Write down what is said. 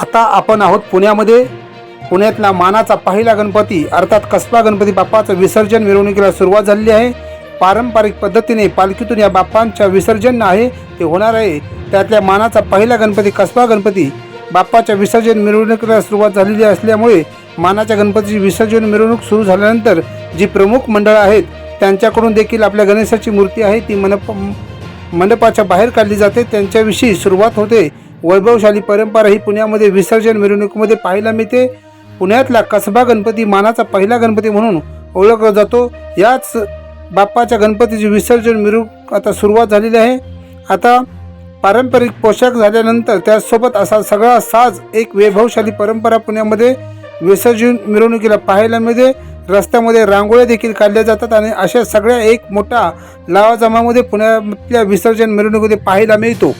आता आपण आहोत पुण्यामध्ये. पुण्यातला मानाचा पहिला गणपती अर्थात कसबा गणपती बाप्पाचं विसर्जन मिरवणुकीला सुरुवात झालेली आहे. पारंपरिक पद्धतीने पालखीतून या बाप्पांच्या विसर्जन आहे ते होणार आहे. त्यातल्या मानाचा पहिला गणपती कसबा गणपती बाप्पाच्या विसर्जन मिरवणुकीला सुरुवात झालेली असल्यामुळे मानाच्या गणपतीची विसर्जन मिरवणूक सुरू झाल्यानंतर जी प्रमुख मंडळं आहेत त्यांच्याकडून देखील आपल्या गणेशाची मूर्ती आहे ती मनप मंडपाच्या बाहेर काढली जाते. त्यांच्याविषयी सुरुवात होते. वैभवशाली परंपरा ही पुण्यामध्ये विसर्जन मिरवणुकीमध्ये पाहायला मिळते. पुण्यातला कसबा गणपती मानाचा पहिला गणपती म्हणून ओळखला जातो. याच बाप्पाच्या गणपतीची विसर्जन मिरवणूक आता सुरुवात झालेली आहे. आता पारंपरिक पोशाख झाल्यानंतर त्यासोबत असा सगळा साज एक वैभवशाली परंपरा पुण्यामध्ये विसर्जन मिरवणुकीला पाहायला मिळते. रस्त्यामध्ये रांगोळ्या देखील काढल्या जातात आणि अशा सगळ्या एक मोठा लावाजमामध्ये पुण्यातल्या विसर्जन मिरवणुकीमध्ये पाहायला मिळतो.